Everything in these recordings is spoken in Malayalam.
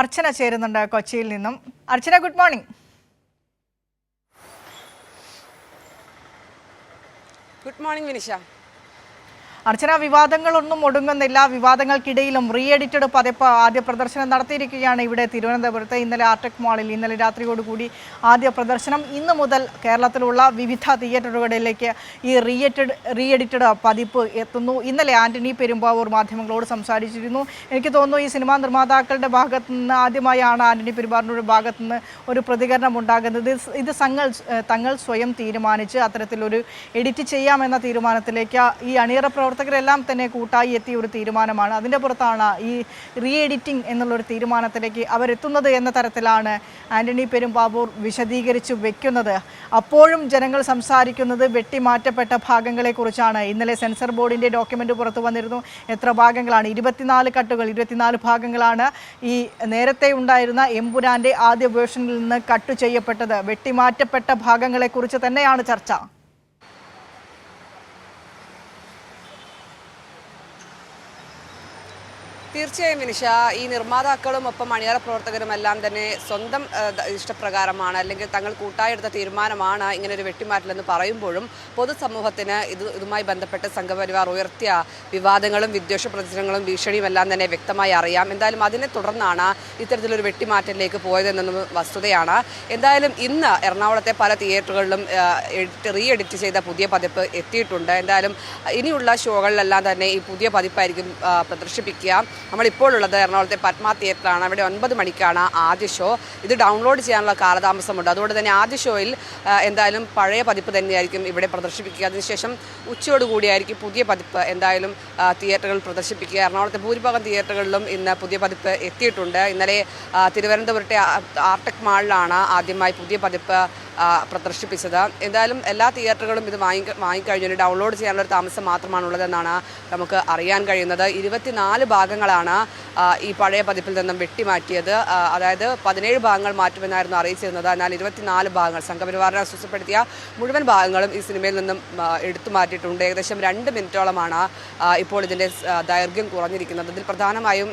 അർച്ചന ചേരുന്നുണ്ട് കൊച്ചിയിൽ നിന്നും. Archana good morning good morning Vinisha. Archana വിവാദങ്ങളൊന്നും ഒടുങ്ങുന്നില്ല. വിവാദങ്ങൾക്കിടയിലും റീ എഡിറ്റഡ് പതിപ്പ് ആദ്യ പ്രദർശനം നടത്തിയിരിക്കുകയാണ് ഇവിടെ തിരുവനന്തപുരത്ത്. ഇന്നലെ ആർടെക് മാളിൽ ഇന്നലെ രാത്രിയോടുകൂടി ആദ്യ പ്രദർശനം. ഇന്ന് മുതൽ കേരളത്തിലുള്ള വിവിധ തിയേറ്ററുകളിലേക്ക് ഈ റീ എഡിറ്റഡ് റീ എഡിറ്റഡ് പതിപ്പ് എത്തുന്നു. ഇന്നലെ ആന്റണി പെരുമ്പാവൂർ മാധ്യമങ്ങളോട് സംസാരിച്ചിരുന്നു. എനിക്ക് തോന്നുന്നു ഈ സിനിമാ നിർമ്മാതാക്കളുടെ ഭാഗത്ത് നിന്ന് ആദ്യമായാണ് ആന്റണി പെരുമ്പാവൂരിന്റെ ഭാഗത്ത് നിന്ന് ഒരു പ്രതികരണം ഉണ്ടാകുന്നത്. ഇത് തങ്ങൾ തങ്ങൾ സ്വയം തീരുമാനിച്ച് അത്തരത്തിലൊരു എഡിറ്റ് ചെയ്യാമെന്ന തീരുമാനത്തിലേക്ക് ഈ അണിയറ പ്രവർത്തകരെല്ലാം തന്നെ കൂട്ടായി എത്തിയ ഒരു തീരുമാനമാണ്. അതിന്റെ പുറത്താണ് ഈ റീ എഡിറ്റിംഗ് എന്നുള്ളൊരു തീരുമാനത്തിലേക്ക് അവരെത്തുന്നത് എന്ന തരത്തിലാണ് ആന്റണി പെരുമ്പാവൂർ വിശദീകരിച്ച് വെക്കുന്നത്. അപ്പോഴും ജനങ്ങൾ സംസാരിക്കുന്നത് വെട്ടിമാറ്റപ്പെട്ട ഭാഗങ്ങളെക്കുറിച്ചാണ്. ഇന്നലെ സെൻസർ ബോർഡിന്റെ ഡോക്യുമെന്റ് പുറത്തു വന്നിരുന്നു. എത്ര ഭാഗങ്ങളാണ്? ഇരുപത്തിനാല് കട്ടുകൾ ഇരുപത്തിനാല് ഭാഗങ്ങളാണ് ഈ നേരത്തെ ഉണ്ടായിരുന്ന എമ്പുരാന്റെ ആദ്യ വേർഷനിൽ നിന്ന് കട്ട് ചെയ്യപ്പെട്ടത്. വെട്ടിമാറ്റപ്പെട്ട ഭാഗങ്ങളെക്കുറിച്ച് തന്നെയാണ് ചർച്ച. തീർച്ചയായും മിനിഷ ഈ നിർമ്മാതാക്കളും ഒപ്പം അണിയറ പ്രവർത്തകരും എല്ലാം തന്നെ സ്വന്തം ഇഷ്ടപ്രകാരമാണ് അല്ലെങ്കിൽ തങ്ങൾ കൂട്ടായെടുത്ത തീരുമാനമാണ് ഇങ്ങനെ ഒരു വെട്ടിമാറ്റലെന്ന് പറയുമ്പോഴും പൊതുസമൂഹത്തിന് ഇത് ഇതുമായി ബന്ധപ്പെട്ട് സംഘപരിവാർ ഉയർത്തിയ വിവാദങ്ങളും വിദ്വേഷ പ്രചരണങ്ങളും ഭീഷണിയും എല്ലാം തന്നെ വ്യക്തമായി അറിയാം. എന്തായാലും അതിനെ തുടർന്നാണ് ഇത്തരത്തിലൊരു വെട്ടിമാറ്റലിലേക്ക് പോയതെന്നും വസ്തുതയാണ്. എന്തായാലും ഇന്ന് എറണാകുളത്തെ പല തിയേറ്ററുകളിലും റീ എഡിറ്റ് ചെയ്ത പുതിയ പതിപ്പ് എത്തിയിട്ടുണ്ട്. എന്തായാലും ഇനിയുള്ള ഷോകളിലെല്ലാം തന്നെ ഈ പുതിയ പതിപ്പായിരിക്കും പ്രദർശിപ്പിക്കുക. നമ്മളിപ്പോൾ ഉള്ളത് എറണാകുളത്തെ പത്മ തിയേറ്ററാണ്. അവിടെ ഒൻപത് മണിക്കാണ് ആദ്യ ഷോ. ഇത് ഡൗൺലോഡ് ചെയ്യാനുള്ള കാലതാമസമുണ്ട്. അതുകൊണ്ട് തന്നെ ആദ്യ ഷോയിൽ എന്തായാലും പഴയ പതിപ്പ് തന്നെയായിരിക്കും ഇവിടെ പ്രദർശിപ്പിക്കുക. അതിനുശേഷം ഉച്ചയോടുകൂടിയായിരിക്കും പുതിയ പതിപ്പ് എന്തായാലും തിയേറ്ററുകൾ പ്രദർശിപ്പിക്കുക. എറണാകുളത്തെ ഭൂരിഭാഗം തിയേറ്ററുകളിലും ഇന്ന് പുതിയ പതിപ്പ് എത്തിയിട്ടുണ്ട്. ഇന്നലെ തിരുവനന്തപുരത്തെ ആർടെക് മാളിലാണ് ആദ്യമായി പുതിയ പതിപ്പ് പ്രദർശിപ്പിച്ചത്. എന്തായാലും എല്ലാ തിയേറ്ററുകളും ഇത് വാങ്ങി വാങ്ങിക്കഴിഞ്ഞു. ഡൗൺലോഡ് ചെയ്യാനുള്ള ഒരു താമസം മാത്രമാണുള്ളതെന്നാണ് നമുക്ക് അറിയാൻ കഴിയുന്നത്. ഇരുപത്തിനാല് ഭാഗങ്ങളാണ് ഈ പഴയ പതിപ്പിൽ നിന്നും വെട്ടിമാറ്റിയത്. അതായത് പതിനേഴ് ഭാഗങ്ങൾ മാറ്റുമെന്നായിരുന്നു അറിയിച്ചിരുന്നത്. എന്നാൽ ഇരുപത്തിനാല് ഭാഗങ്ങൾ സംഘപരിവാറിനെ അസ്വസ്ഥപ്പെടുത്തിയ മുഴുവൻ ഭാഗങ്ങളും ഈ സിനിമയിൽ നിന്നും എടുത്തു മാറ്റിയിട്ടുണ്ട് ഏകദേശം രണ്ട് മിനിറ്റോളമാണ് ഇപ്പോൾ ഇതിന്റെ ദൈർഘ്യം കുറഞ്ഞിരിക്കുന്നത്. ഇതിൽ പ്രധാനമായും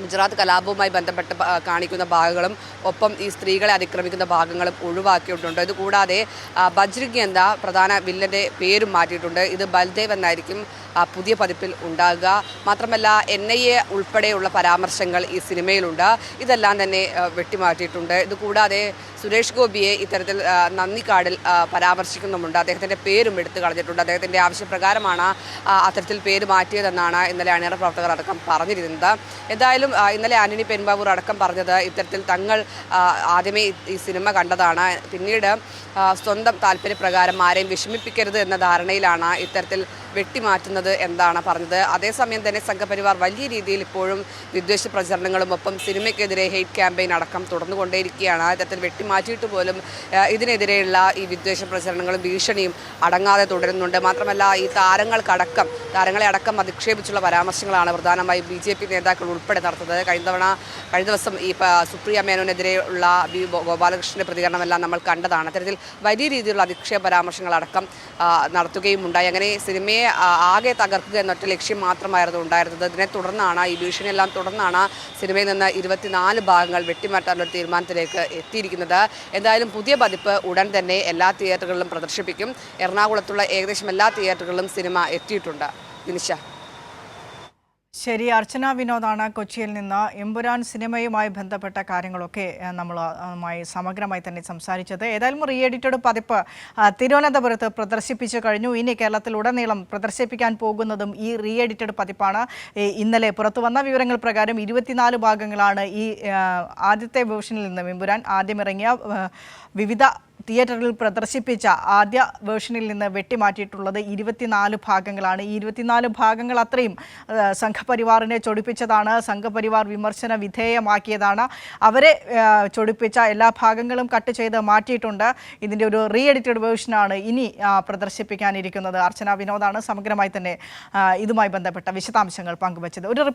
ഗുജറാത്ത് കലാപവുമായി ബന്ധപ്പെട്ട് കാണിക്കുന്ന ഭാഗങ്ങളും ഒപ്പം ഈ സ്ത്രീകളെ അതിക്രമിക്കുന്ന ഭാഗങ്ങളും ഒഴിവാക്കിയിട്ടുണ്ട്. ഇതുകൂടാതെ ബജ്രിഗ് എന്ന പ്രധാന വില്ലന്റെ പേരും മാറ്റിയിട്ടുണ്ട്. ഇത് ബൽദേവ് എന്നായിരിക്കും പുതിയ പതിപ്പിൽ ഉണ്ടാകുക. മാത്രമല്ല എൻ ഐ എ ഉൾപ്പെടെയുള്ള പരാമർശങ്ങൾ ഈ സിനിമയിലുണ്ട്. ഇതെല്ലാം തന്നെ വെട്ടിമാറ്റിയിട്ടുണ്ട്. ഇതുകൂടാതെ സുരേഷ് ഗോപിയെ ഇത്തരത്തിൽ നന്ദി നന്ദിക്കാടിൽ പരാമർശിക്കുന്നുമുണ്ട്. അദ്ദേഹത്തിന്റെ പേരും എടുത്തു കളഞ്ഞിട്ടുണ്ട്. അദ്ദേഹത്തിന്റെ ആവശ്യപ്രകാരമാണ് അത്തരത്തിൽ പേര് മാറ്റിയതെന്നാണ് ഇന്നലെ അണിയറ പ്രവർത്തകർ അടക്കം പറഞ്ഞിരുന്നത്. എന്തായാലും ഇന്നലെ ആന്റണി പെരുമ്പാവൂർ അടക്കം പറഞ്ഞത് ഇത്തരത്തിൽ തങ്ങൾ ആദ്യമേ ഈ സിനിമ കണ്ടതാണ്. പിന്നീട് സ്വന്തം താല്പര്യപ്രകാരം ആരെയും വിഷമിപ്പിക്കരുത് എന്ന ധാരണയിലാണ് ഇത്തരത്തിൽ വെട്ടിമാറ്റുന്നത് എന്താണ് പറഞ്ഞത്? അതേസമയം തന്നെ സംഘപരിവാർ വലിയ രീതിയിൽ ഇപ്പോഴും വിദ്വേഷ പ്രചരണങ്ങളും ഒപ്പം സിനിമയ്ക്കെതിരെ ഹെയ്റ്റ് ക്യാമ്പയിൻ അടക്കം തുടർന്നുകൊണ്ടേയിരിക്കുകയാണ്. ഇത്തരത്തിൽ വെട്ടിമാറ്റിയിട്ട് പോലും ഇതിനെതിരെയുള്ള ഈ വിദ്വേഷ പ്രചരണങ്ങളും ഭീഷണിയും അടങ്ങാതെ തുടരുന്നുണ്ട്. മാത്രമല്ല ഈ താരങ്ങൾക്കടക്കം താരങ്ങളെ അടക്കം അധിക്ഷേപിച്ചുള്ള പരാമർശങ്ങളാണ് പ്രധാനമായും ബി ജെ പി നേതാക്കൾ ഉൾപ്പെടെ നടത്തുന്നത്. കഴിഞ്ഞ തവണ കഴിഞ്ഞ ദിവസം ഈ സുപ്രിയ മേനോനെതിരെയുള്ള ബി ഗോപാലകൃഷ്ണന്റെ പ്രതികരണമെല്ലാം നമ്മൾ കണ്ടതാണ്. അത്തരത്തിൽ വലിയ രീതിയിലുള്ള അധിക്ഷേപ പരാമർശങ്ങളടക്കം നടത്തുകയും ഉണ്ടായി അങ്ങനെ സിനിമയെ ആകെ തകർക്കുക എന്നൊറ്റ ലക്ഷ്യം മാത്രമായിരുന്നു ഉണ്ടായിരുന്നത്. അതിനെ തുടർന്നാണ് ഈ ഭീഷണിയെല്ലാം തുടർന്നാണ് സിനിമയിൽ നിന്ന് ഇരുപത്തിനാല് ഭാഗങ്ങൾ വെട്ടിമാറ്റാനുള്ള തീരുമാനത്തിലേക്ക് എത്തിയിരിക്കുന്നത്. എന്തായാലും പുതിയ പതിപ്പ് ഉടൻ തന്നെ എല്ലാ തിയേറ്ററുകളിലും പ്രദർശിപ്പിക്കും. എറണാകുളത്തുള്ള ഏകദേശം എല്ലാ തിയേറ്ററുകളിലും സിനിമ എത്തിയിട്ടുണ്ട്. നിനിഷ ശരി അർച്ചന വിനോദാണ് കൊച്ചിയിൽ നിന്ന് എമ്പുരാൻ സിനിമയുമായി ബന്ധപ്പെട്ട കാര്യങ്ങളൊക്കെ നമ്മളുമായി സമഗ്രമായി തന്നെ സംസാരിച്ചത്. ഏതായാലും റീ എഡിറ്റഡ് പതിപ്പ് തിരുവനന്തപുരത്ത് പ്രദർശിപ്പിച്ചു കഴിഞ്ഞു. ഇനി കേരളത്തിൽ കേരളത്തിലുടനീളം പ്രദർശിപ്പിക്കാൻ പോകുന്നതും ഈ റീ എഡിറ്റഡ് പതിപ്പാണ് ഇന്നലെ പുറത്തു വന്ന വിവരങ്ങൾ പ്രകാരം ഇരുപത്തിനാല് ഭാഗങ്ങളാണ് ഈ ആദ്യത്തെ വേർഷനിൽ നിന്ന് എമ്പുരാൻ ആദ്യം ഇറങ്ങിയ വിവിധ തിയേറ്ററിൽ പ്രദർശിപ്പിച്ച ആദ്യ വേർഷനിൽ നിന്ന് വെട്ടിമാറ്റിയിട്ടുള്ളത് ഇരുപത്തിനാല് ഭാഗങ്ങളാണ്. ഈ ഇരുപത്തിനാല് ഭാഗങ്ങൾ അത്രയും സംഘപരിവാറിനെ ചൊടിപ്പിച്ചതാണ് സംഘപരിവാർ വിമർശന വിധേയമാക്കിയതാണ്. അവരെ ചൊടിപ്പിച്ച എല്ലാ ഭാഗങ്ങളും കട്ട് ചെയ്ത് മാറ്റിയിട്ടുണ്ട്. ഇതിന്റെ ഒരു റീ എഡിറ്റഡ് വേർഷനാണ് ഇനി പ്രദർശിപ്പിക്കാനിരിക്കുന്നത്. അർച്ചന വിനോദാണ് സമഗ്രമായി തന്നെ ഇതുമായി ബന്ധപ്പെട്ട വിശദാംശങ്ങൾ പങ്കുവച്ചത്. ഒരു